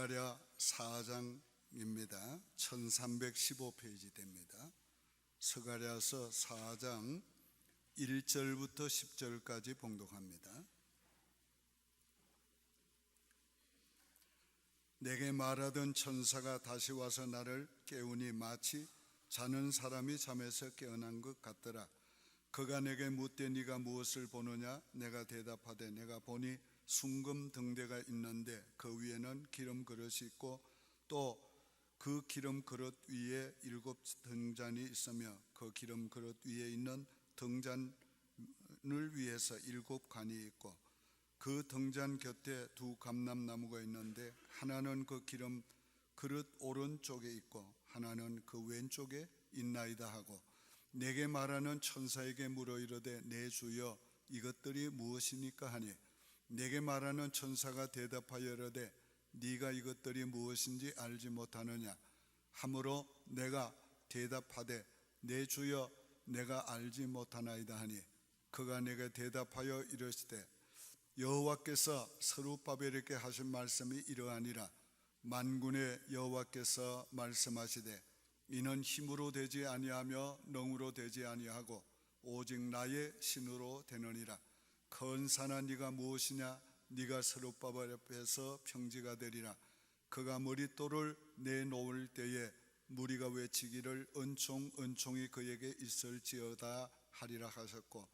서가랴 4장입니다. 1315페이지 됩니다. 서가랴서 4장 1절부터 10절까지 봉독합니다. 내게 말하던 천사가 다시 와서 나를 깨우니 마치 자는 사람이 잠에서 깨어난 것 같더라. 그가 내게 묻되 네가 무엇을 보느냐? 내가 대답하되 내가 보니 순금 등대가 있는데 그 위에는 기름 그릇이 있고 또 그 기름 그릇 위에 일곱 등잔이 있으며 그 기름 그릇 위에 있는 등잔을 위해서 일곱 간이 있고 그 등잔 곁에 두 감람나무가 있는데 하나는 그 기름 그릇 오른쪽에 있고 하나는 그 왼쪽에 있나이다 하고 내게 말하는 천사에게 물어 이르되 내 주여 이것들이 무엇이니까 하니 내게 말하는 천사가 대답하여 이르되 네가 이것들이 무엇인지 알지 못하느냐? 하므로 내가 대답하되 내 주여 내가 알지 못하나이다 하니 그가 내게 대답하여 이르시되 여호와께서 서루바벨에게 하신 말씀이 이러하니라. 만군의 여호와께서 말씀하시되 이는 힘으로 되지 아니하며 능으로 되지 아니하고 오직 나의 신으로 되느니라 건산한 네가 무엇이냐? 네가 서루바벨 앞에서 평지가 되리라. 그가 머릿돌을 내놓을 때에 무리가 외치기를 은총 은총이 그에게 있을지어다 하리라 하셨고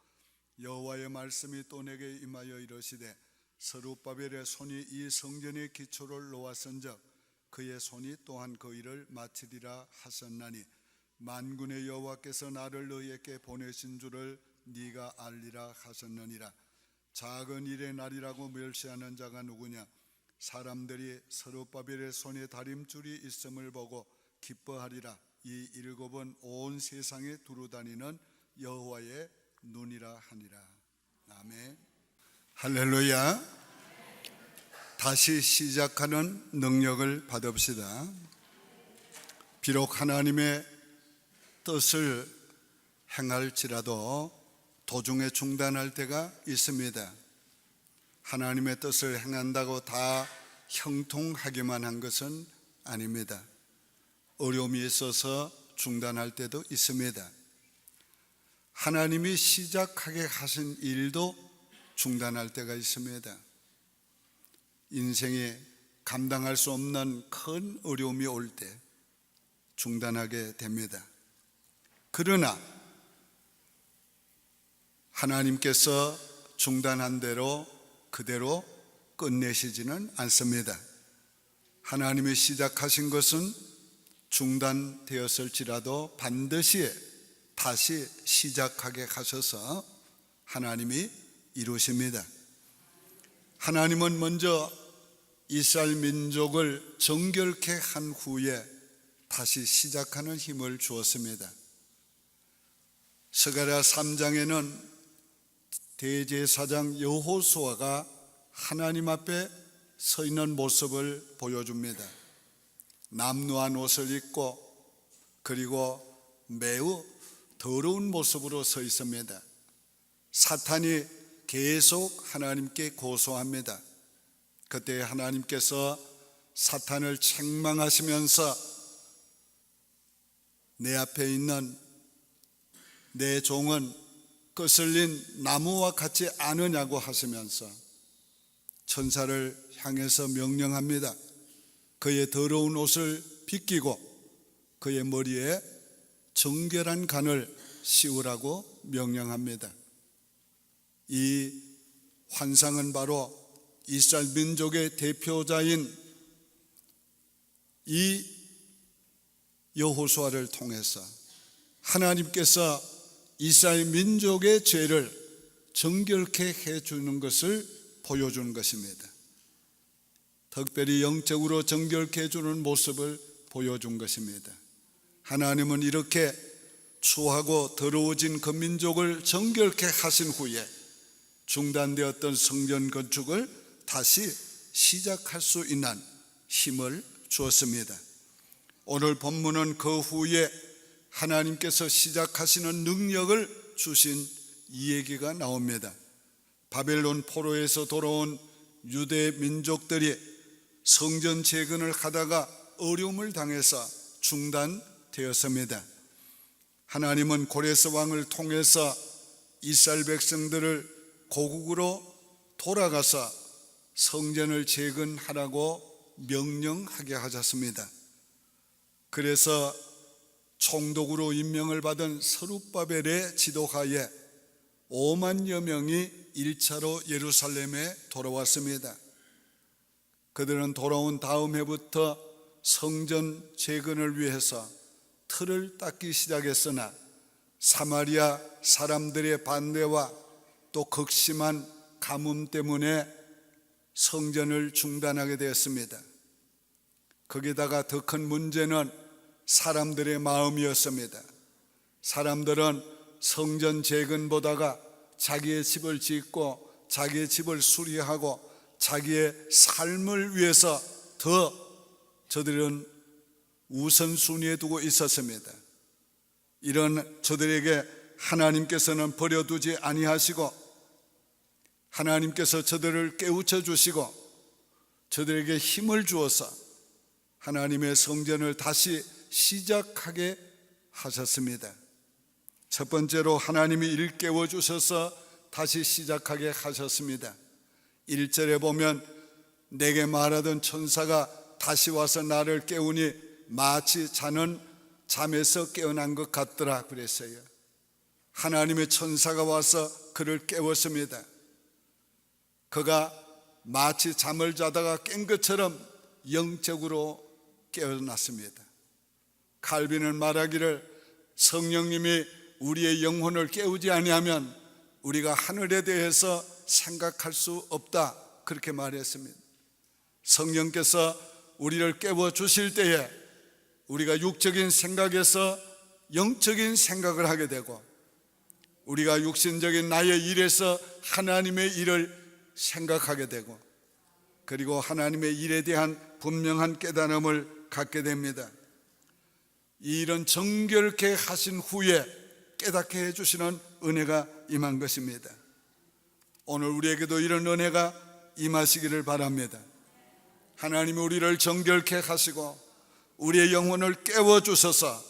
여호와의 말씀이 또 내게 임하여 이르시되 서루바벨의 손이 이 성전의 기초를 놓았은즉 그의 손이 또한 그 일을 마치리라 하셨나니 만군의 여호와께서 나를 너희에게 보내신 줄을 네가 알리라 하셨느니라 작은 일의 날이라고 멸시하는 자가 누구냐? 사람들이 서루바벨의 손에 다림줄이 있음을 보고 기뻐하리라. 이 일곱은 온 세상에 두루다니는 여호와의 눈이라 하니라. 아멘. 할렐루야. 다시 시작하는 능력을 받읍시다. 비록 하나님의 뜻을 행할지라도 도중에 중단할 때가 있습니다 하나님의 뜻을 행한다고 다 형통하기만 한 것은 아닙니다 어려움이 있어서 중단할 때도 있습니다 하나님이 시작하게 하신 일도 중단할 때가 있습니다. 인생에 감당할 수 없는 큰 어려움이 올 때 중단하게 됩니다. 그러나 하나님께서 중단한 대로 그대로 끝내시지는 않습니다. 하나님이 시작하신 것은 중단되었을지라도 반드시 다시 시작하게 하셔서 하나님이 이루십니다. 하나님은 먼저 이스라엘 민족을 정결케 한 후에 다시 시작하는 힘을 주었습니다. 스가랴 3장에는 대제사장 여호수아가 하나님 앞에 서 있는 모습을 보여줍니다. 남루한 옷을 입고 그리고 매우 더러운 모습으로 서 있습니다. 사탄이 계속 하나님께 고소합니다. 그때 하나님께서 사탄을 책망하시면서 내 앞에 있는 내 종은 거슬린 나무와 같지 않으냐고 하시면서 천사를 향해서 명령합니다. 그의 더러운 옷을 빗기고 그의 머리에 정결한 간을 씌우라고 명령합니다. 이 환상은 바로 이스라엘 민족의 대표자인 이 여호수아를 통해서 하나님께서 이스라엘 민족의 죄를 정결케 해 주는 것을 보여주는 것입니다. 특별히 영적으로 정결케 해 주는 모습을 보여준 것입니다. 하나님은 이렇게 추하고 더러워진 그 민족을 정결케 하신 후에 중단되었던 성전 건축을 다시 시작할 수 있는 힘을 주었습니다. 오늘 본문은 그 후에 하나님께서 시작하시는 능력을 주신 이 얘기가 나옵니다. 바벨론 포로에서 돌아온 유대 민족들이 성전 재건을 하다가 어려움을 당해서 중단되었습니다. 하나님은 고레스 왕을 통해서 이스라엘 백성들을 고국으로 돌아가서 성전을 재건하라고 명령하게 하셨습니다. 그래서 총독으로 임명을 받은 서룻바벨의 지도하에 5만여 명이 1차로 예루살렘에 돌아왔습니다. 그들은 돌아온 다음 해부터 성전 재건을 위해서 틀을 닦기 시작했으나 사마리아 사람들의 반대와 또 극심한 가뭄 때문에 성전을 중단하게 되었습니다. 거기다가 더 큰 문제는 사람들의 마음이었습니다. 사람들은 성전 재건 보다가 자기의 집을 짓고 자기의 집을 수리하고 자기의 삶을 위해서 더 저들은 우선순위에 두고 있었습니다. 이런 저들에게 하나님께서는 버려두지 아니하시고 하나님께서 저들을 깨우쳐 주시고 저들에게 힘을 주어서 하나님의 성전을 다시 시작하게 하셨습니다. 첫 번째로 하나님이 일 깨워 주셔서 다시 시작하게 하셨습니다. 1절에 보면 내게 말하던 천사가 다시 와서 나를 깨우니 마치 자는 잠에서 깨어난 것 같더라 그랬어요. 하나님의 천사가 와서 그를 깨웠습니다. 그가 마치 잠을 자다가 깬 것처럼 영적으로 깨어났습니다. 칼빈은 말하기를 성령님이 우리의 영혼을 깨우지 아니하면 우리가 하늘에 대해서 생각할 수 없다 그렇게 말했습니다. 성령께서 우리를 깨워 주실 때에 우리가 육적인 생각에서 영적인 생각을 하게 되고 우리가 육신적인 나의 일에서 하나님의 일을 생각하게 되고 그리고 하나님의 일에 대한 분명한 깨달음을 갖게 됩니다. 이런 정결케 하신 후에 깨닫게 해주시는 은혜가 임한 것입니다. 오늘 우리에게도 이런 은혜가 임하시기를 바랍니다. 하나님이 우리를 정결케 하시고 우리의 영혼을 깨워 주셔서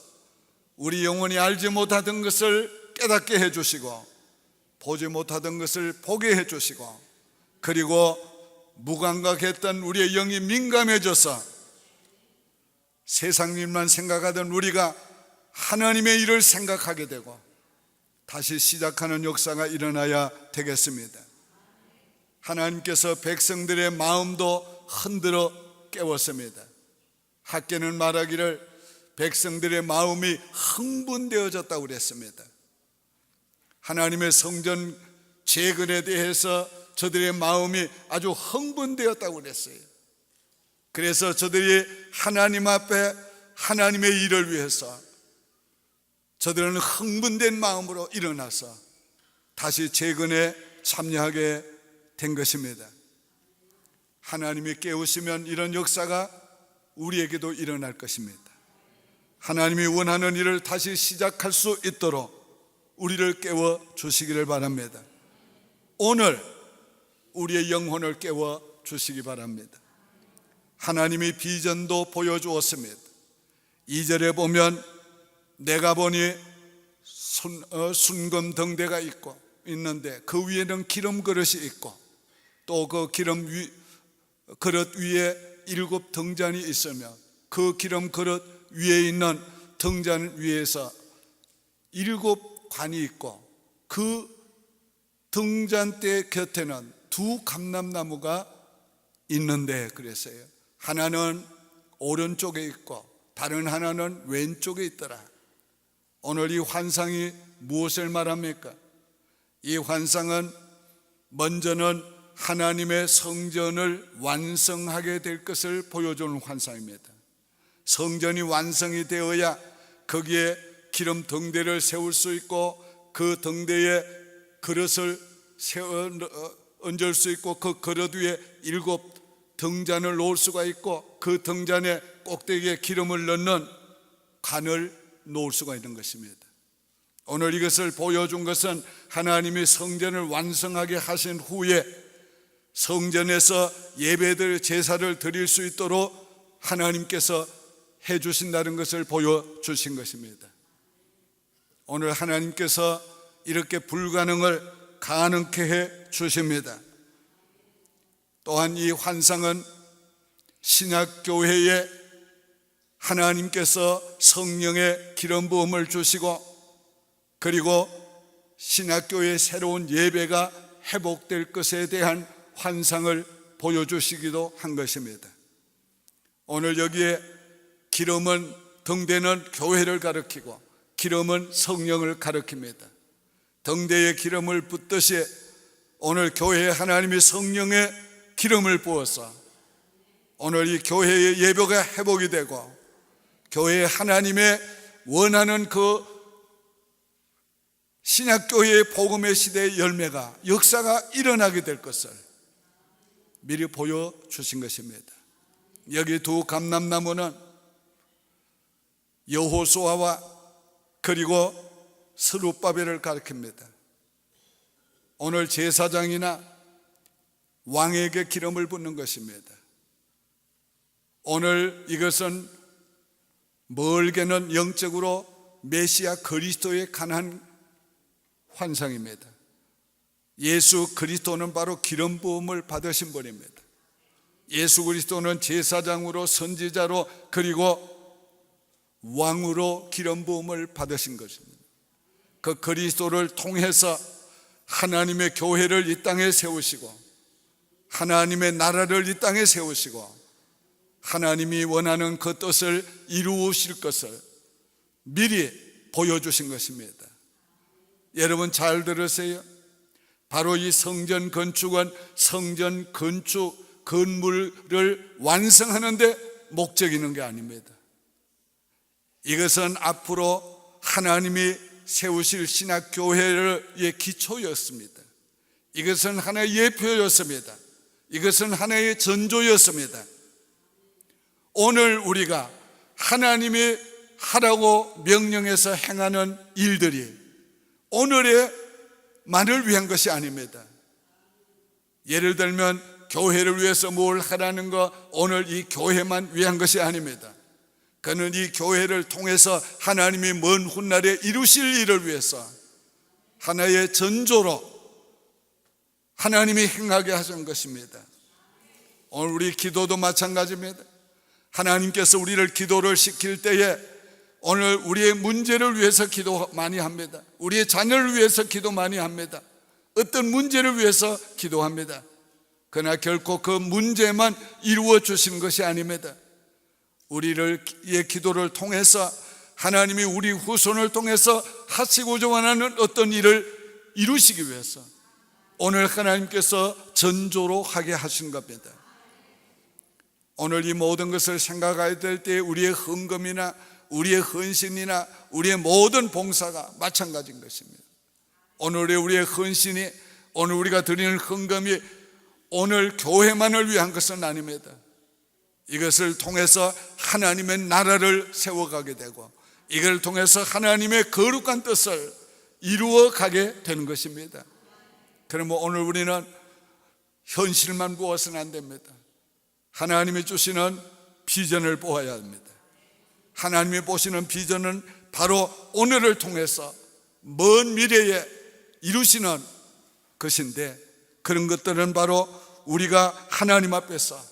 우리 영혼이 알지 못하던 것을 깨닫게 해 주시고 보지 못하던 것을 보게 해 주시고 그리고 무감각했던 우리의 영이 민감해져서 세상 일만 생각하던 우리가 하나님의 일을 생각하게 되고 다시 시작하는 역사가 일어나야 되겠습니다. 하나님께서 백성들의 마음도 흔들어 깨웠습니다. 학계는 말하기를 백성들의 마음이 흥분되어졌다고 그랬습니다. 하나님의 성전 재건에 대해서 저들의 마음이 아주 흥분되었다고 그랬어요. 그래서 저들이 하나님 앞에 하나님의 일을 위해서 저들은 흥분된 마음으로 일어나서 다시 재건에 참여하게 된 것입니다. 하나님이 깨우시면 이런 역사가 우리에게도 일어날 것입니다. 하나님이 원하는 일을 다시 시작할 수 있도록 우리를 깨워 주시기를 바랍니다. 오늘 우리의 영혼을 깨워 주시기 바랍니다. 하나님이 비전도 보여주었습니다. 2절에 보면 내가 보니 순, 어, 순금 등대가 있고 있는데 그 위에는 기름 그릇이 있고 또 그 기름 위, 그릇 위에 일곱 등잔이 있으며 그 기름 그릇 위에 있는 등잔 위에서 일곱 관이 있고 그 등잔대 곁에는 두 감람나무가 있는데 그랬어요. 하나는 오른쪽에 있고 다른 하나는 왼쪽에 있더라. 오늘 이 환상이 무엇을 말합니까? 이 환상은 먼저는 하나님의 성전을 완성하게 될 것을 보여주는 환상입니다. 성전이 완성이 되어야 거기에 기름 등대를 세울 수 있고 그 등대에 그릇을 세워 얹을 수 있고 그 그릇 위에 일곱 등잔을 놓을 수가 있고 그 등잔에 꼭대기에 기름을 넣는 관을 놓을 수가 있는 것입니다. 오늘 이것을 보여준 것은 하나님이 성전을 완성하게 하신 후에 성전에서 예배들 제사를 드릴 수 있도록 하나님께서 해 주신다는 것을 보여 주신 것입니다. 오늘 하나님께서 이렇게 불가능을 가능케 해 주십니다. 또한 이 환상은 신약교회에 하나님께서 성령의 기름 부음을 주시고 그리고 신학교의 새로운 예배가 회복될 것에 대한 환상을 보여주시기도 한 것입니다. 오늘 여기에 기름은 등대는 교회를 가리키고 기름은 성령을 가리킵니다. 등대에 기름을 붓듯이 오늘 교회에 하나님이 성령의 기름을 부어서 오늘 이 교회의 예배가 회복이 되고 교회에 하나님의 원하는 그 신약교회의 복음의 시대의 열매가 역사가 일어나게 될 것을 미리 보여주신 것입니다. 여기 두 감람나무는 여호수아와 그리고 스룹바벨을 가리킵니다. 오늘 제사장이나 왕에게 기름을 붓는 것입니다. 오늘 이것은 멀게는 영적으로 메시아 그리스도에 관한 환상입니다. 예수 그리스도는 바로 기름 부음을 받으신 분입니다. 예수 그리스도는 제사장으로 선지자로 그리고 왕으로 기름 부음을 받으신 것입니다. 그 그리스도를 통해서 하나님의 교회를 이 땅에 세우시고 하나님의 나라를 이 땅에 세우시고 하나님이 원하는 그 뜻을 이루실 것을 미리 보여주신 것입니다. 여러분 잘 들으세요. 바로 이 성전 건축은 성전 건축 건물을 완성하는데 목적이 있는 게 아닙니다. 이것은 앞으로 하나님이 세우실 신학 교회의 기초였습니다. 이것은 하나의 예표였습니다. 이것은 하나의 전조였습니다. 오늘 우리가 하나님이 하라고 명령해서 행하는 일들이 오늘의 만을 위한 것이 아닙니다. 예를 들면 교회를 위해서 뭘 하라는 거 오늘 이 교회만 위한 것이 아닙니다. 그는 이 교회를 통해서 하나님이 먼 훗날에 이루실 일을 위해서 하나의 전조로 하나님이 행하게 하신 것입니다. 오늘 우리 기도도 마찬가지입니다. 하나님께서 우리를 기도를 시킬 때에 오늘 우리의 문제를 위해서 기도 많이 합니다. 우리의 자녀를 위해서 기도 많이 합니다. 어떤 문제를 위해서 기도합니다. 그러나 결코 그 문제만 이루어 주시는 것이 아닙니다. 우리를 의 기도를 통해서 하나님이 우리 후손을 통해서 하시고자 하는 어떤 일을 이루시기 위해서 오늘 하나님께서 전조로 하게 하신 겁니다. 오늘 이 모든 것을 생각해야 될 때 우리의 헌금이나 우리의 헌신이나 우리의 모든 봉사가 마찬가지인 것입니다. 오늘의 우리의 헌신이 오늘 우리가 드리는 헌금이 오늘 교회만을 위한 것은 아닙니다. 이것을 통해서 하나님의 나라를 세워가게 되고 이걸 통해서 하나님의 거룩한 뜻을 이루어 가게 되는 것입니다. 그러면 오늘 우리는 현실만 보아서는 안 됩니다. 하나님이 주시는 비전을 보아야 합니다. 하나님이 보시는 비전은 바로 오늘을 통해서 먼 미래에 이루시는 것인데 그런 것들은 바로 우리가 하나님 앞에서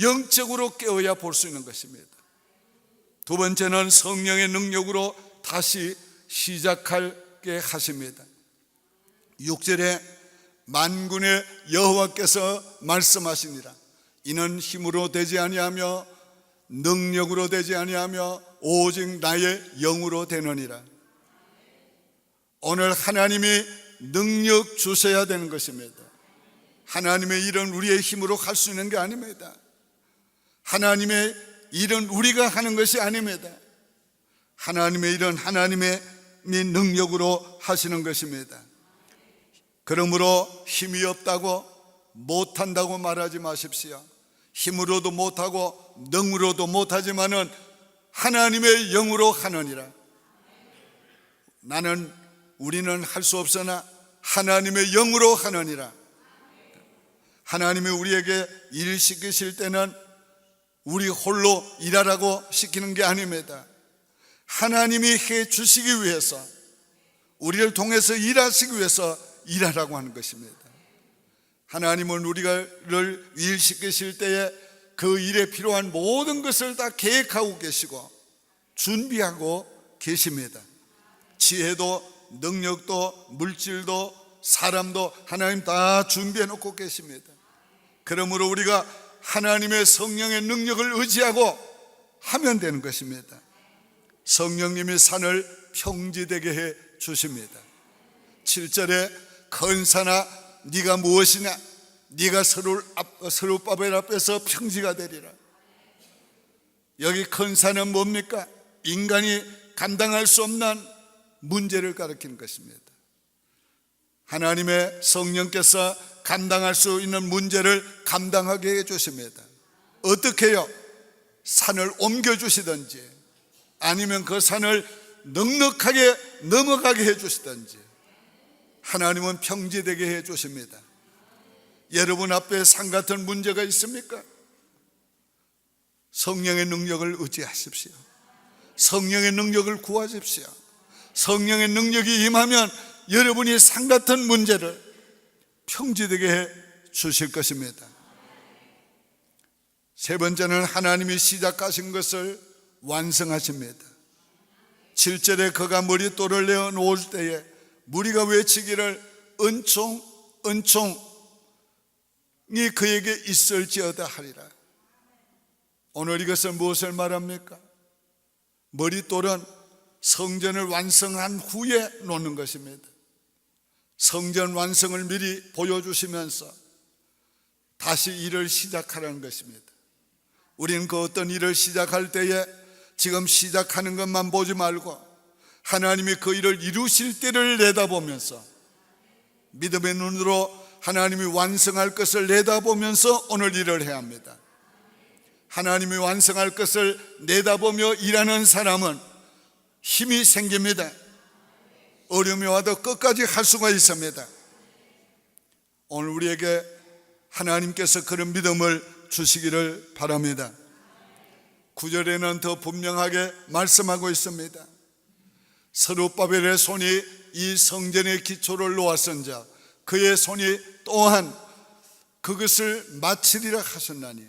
영적으로 깨어야 볼 수 있는 것입니다. 두 번째는 성령의 능력으로 다시 시작하게 하십니다. 6절에 만군의 여호와께서 말씀하시니라. 이는 힘으로 되지 아니하며 능력으로 되지 아니하며 오직 나의 영으로 되느니라. 오늘 하나님이 능력 주셔야 되는 것입니다. 하나님의 일은 우리의 힘으로 할 수 있는 게 아닙니다. 하나님의 일은 우리가 하는 것이 아닙니다. 하나님의 일은 하나님의 능력으로 하시는 것입니다 그러므로 힘이 없다고 못한다고 말하지 마십시오. 힘으로도 못하고 능으로도 못하지만은 하나님의 영으로 하느니라. 나는 우리는 할 수 없으나 하나님의 영으로 하느니라. 하나님이 우리에게 일을 시키실 때는 우리 홀로 일하라고 시키는 게 아닙니다. 하나님이 해 주시기 위해서 우리를 통해서 일하시기 위해서 일하라고 하는 것입니다. 하나님은 우리를 일시키실 때에 그 일에 필요한 모든 것을 다 계획하고 계시고 준비하고 계십니다. 지혜도 능력도 물질도 사람도 하나님 다 준비해 놓고 계십니다. 그러므로 우리가 하나님의 성령의 능력을 의지하고 하면 되는 것입니다. 성령님이 산을 평지되게 해 주십니다. 7절에 건사나 네가 무엇이냐 네가 서로 서로 바벨 앞에서 평지가 되리라. 여기 건사는 뭡니까? 인간이 감당할 수 없는 문제를 가리키는 것입니다. 하나님의 성령께서 감당할 수 있는 문제를 감당하게 해 주십니다. 어떻게요? 산을 옮겨 주시든지 아니면 그 산을 넉넉하게 넘어가게 해 주시든지 하나님은 평지되게 해 주십니다. 여러분 앞에 산 같은 문제가 있습니까? 성령의 능력을 의지하십시오. 성령의 능력을 구하십시오. 성령의 능력이 임하면 여러분이 산 같은 문제를 평지되게 해 주실 것입니다. 세 번째는 하나님이 시작하신 것을 완성하십니다. 7절에 그가 머리돌을 내어 놓을 때에 무리가 외치기를 은총 은총이 그에게 있을지어다 하리라. 오늘 이것은 무엇을 말합니까? 머리돌은 성전을 완성한 후에 놓는 것입니다. 성전 완성을 미리 보여주시면서 다시 일을 시작하라는 것입니다. 우리는 그 어떤 일을 시작할 때에 지금 시작하는 것만 보지 말고 하나님이 그 일을 이루실 때를 내다보면서 믿음의 눈으로 하나님이 완성할 것을 내다보면서 오늘 일을 해야 합니다. 하나님이 완성할 것을 내다보며 일하는 사람은 힘이 생깁니다. 어려움이 와도 끝까지 할 수가 있습니다. 오늘 우리에게 하나님께서 그런 믿음을 주시기를 바랍니다. 구절에는 더 분명하게 말씀하고 있습니다. 서루바벨의 손이 이 성전의 기초를 놓았은자 그의 손이 또한 그것을 마치리라 하셨나니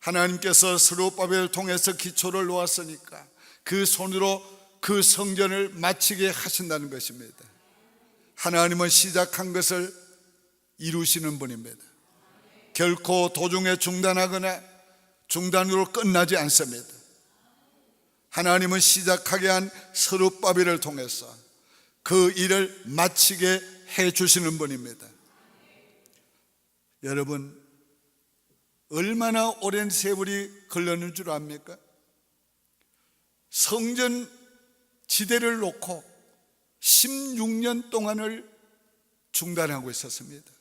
하나님께서 서루바벨을 통해서 기초를 놓았으니까 그 손으로 그 성전을 마치게 하신다는 것입니다. 하나님은 시작한 것을 이루시는 분입니다. 결코 도중에 중단하거나 중단으로 끝나지 않습니다. 하나님은 시작하게 한 서룻바비를 통해서 그 일을 마치게 해 주시는 분입니다. 여러분, 얼마나 오랜 세월이 걸렸는 줄 압니까? 성전 지대를 놓고 16년 동안을 중단하고 있었습니다.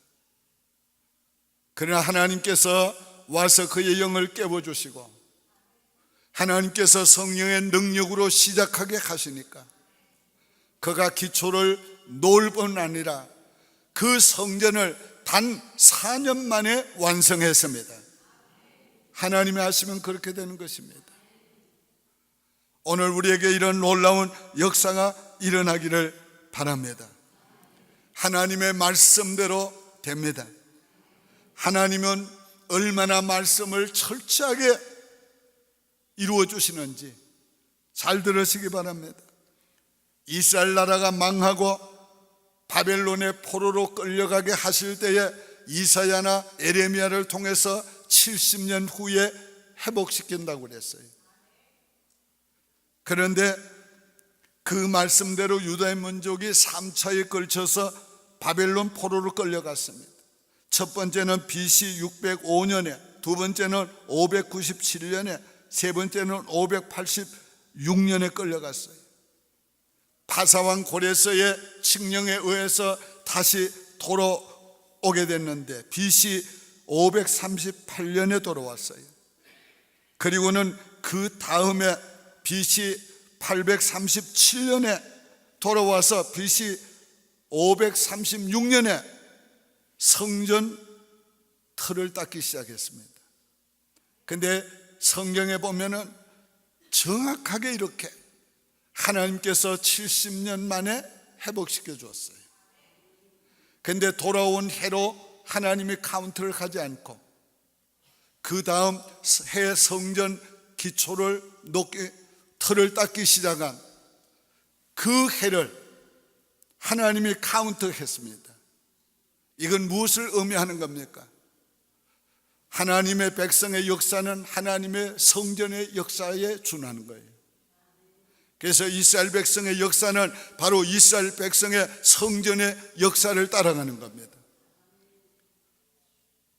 그러나 하나님께서 와서 그의 영을 깨워주시고 하나님께서 성령의 능력으로 시작하게 하시니까 그가 기초를 놓을 뿐 아니라 그 성전을 단 4년 만에 완성했습니다. 하나님이 하시면 그렇게 되는 것입니다. 오늘 우리에게 이런 놀라운 역사가 일어나기를 바랍니다. 하나님의 말씀대로 됩니다. 하나님은 얼마나 말씀을 철저하게 이루어 주시는지 잘 들으시기 바랍니다. 이스라엘 나라가 망하고 바벨론의 포로로 끌려가게 하실 때에 이사야나 에레미야를 통해서 70년 후에 회복시킨다고 그랬어요. 그런데 그 말씀대로 유다의 민족이 3차에 걸쳐서 바벨론 포로로 끌려갔습니다. 첫 번째는 BC 605년에, 두 번째는 597년에, 세 번째는 586년에 끌려갔어요. 파사왕 고레서의 칙령에 의해서 다시 돌아오게 됐는데 BC 538년에 돌아왔어요. 그리고는 그 다음에 BC 837년에 돌아와서 BC 536년에 성전 털을 닦기 시작했습니다. 근데 성경에 보면은 정확하게 이렇게 하나님께서 70년 만에 회복시켜 주었어요. 근데 돌아온 해로 하나님이 카운트를 하지 않고 그 다음 해 성전 기초를 높게 털을 닦기 시작한 그 해를 하나님이 카운트했습니다. 이건 무엇을 의미하는 겁니까? 하나님의 백성의 역사는 하나님의 성전의 역사에 준하는 거예요. 그래서 이스라엘 백성의 역사는 바로 이스라엘 백성의 성전의 역사를 따라가는 겁니다.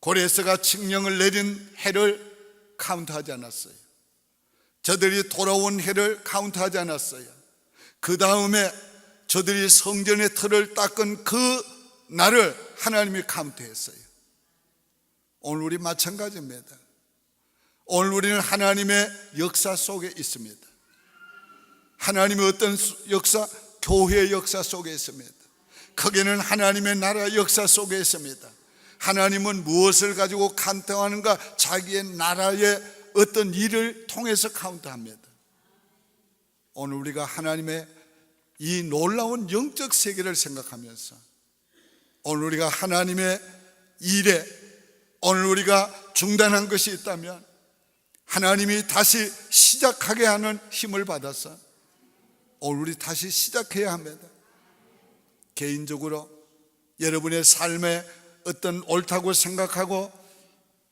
고레스가 칙령을 내린 해를 카운트하지 않았어요. 저들이 돌아온 해를 카운트하지 않았어요. 그 다음에 저들이 성전의 틀을 닦은 그 날을 하나님이 카운트했어요. 오늘 우리 마찬가지입니다. 오늘 우리는 하나님의 역사 속에 있습니다. 하나님의 어떤 역사? 교회의 역사 속에 있습니다. 거기는 하나님의 나라 역사 속에 있습니다. 하나님은 무엇을 가지고 카운트하는가? 자기의 나라의 어떤 일을 통해서 카운트합니다. 오늘 우리가 하나님의 이 놀라운 영적 세계를 생각하면서 오늘 우리가 하나님의 일에 오늘 우리가 중단한 것이 있다면 하나님이 다시 시작하게 하는 힘을 받아서 오늘 우리 다시 시작해야 합니다. 개인적으로 여러분의 삶에 어떤 옳다고 생각하고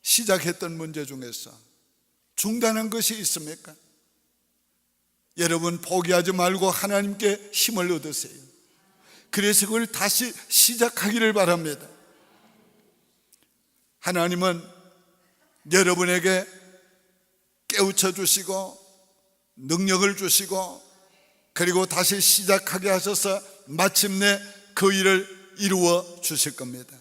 시작했던 문제 중에서 중단한 것이 있습니까? 여러분 포기하지 말고 하나님께 힘을 얻으세요. 그래서 그걸 다시 시작하기를 바랍니다. 하나님은 여러분에게 깨우쳐 주시고 능력을 주시고 그리고 다시 시작하게 하셔서 마침내 그 일을 이루어 주실 겁니다.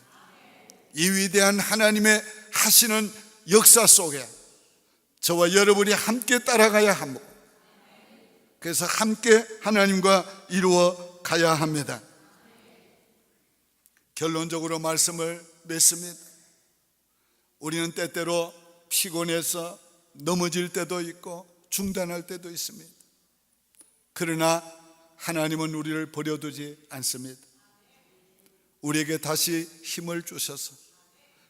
이 위대한 하나님의 하시는 역사 속에 저와 여러분이 함께 따라가야 합니다. 그래서 함께 하나님과 이루어 가야 합니다. 결론적으로 말씀을 맺습니다. 우리는 때때로 피곤해서 넘어질 때도 있고 중단할 때도 있습니다. 그러나 하나님은 우리를 버려두지 않습니다. 우리에게 다시 힘을 주셔서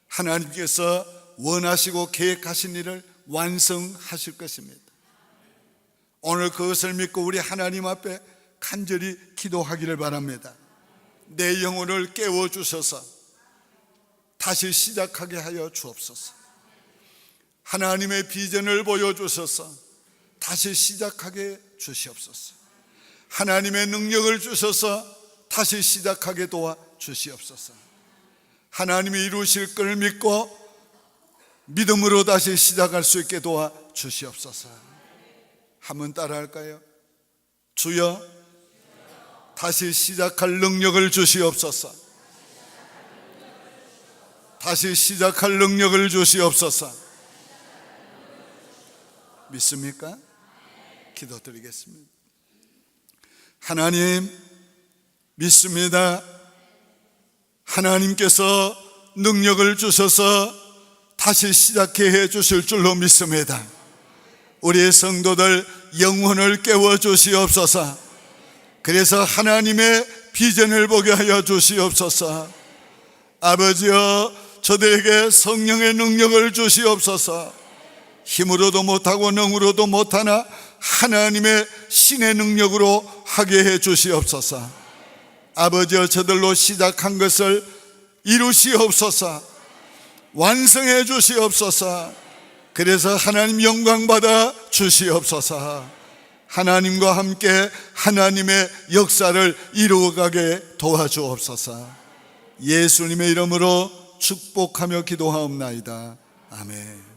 하나님께서 원하시고 계획하신 일을 완성하실 것입니다. 오늘 그것을 믿고 우리 하나님 앞에 간절히 기도하기를 바랍니다. 내 영혼을 깨워 주셔서 다시 시작하게 하여 주옵소서. 하나님의 비전을 보여 주셔서 다시 시작하게 주시옵소서. 하나님의 능력을 주셔서 다시 시작하게 도와 주시옵소서. 하나님이 이루실 걸 믿고 믿음으로 다시 시작할 수 있게 도와 주시옵소서. 한번 따라 할까요? 주여, 다시 시작할 능력을 주시옵소서. 다시 시작할 능력을 주시옵소서. 믿습니까? 기도드리겠습니다. 하나님, 믿습니다. 하나님께서 능력을 주셔서 다시 시작해 해 주실 줄로 믿습니다. 우리의 성도들 영혼을 깨워 주시옵소서. 그래서 하나님의 비전을 보게 하여 주시옵소서. 아버지여, 저들에게 성령의 능력을 주시옵소서. 힘으로도 못하고 능으로도 못하나 하나님의 신의 능력으로 하게 해 주시옵소서. 아버지여, 저들로 시작한 것을 이루시옵소서. 완성해 주시옵소서. 그래서 하나님 영광 받아 주시옵소서. 하나님과 함께 하나님의 역사를 이루어가게 도와주옵소서. 예수님의 이름으로 축복하며 기도하옵나이다. 아멘.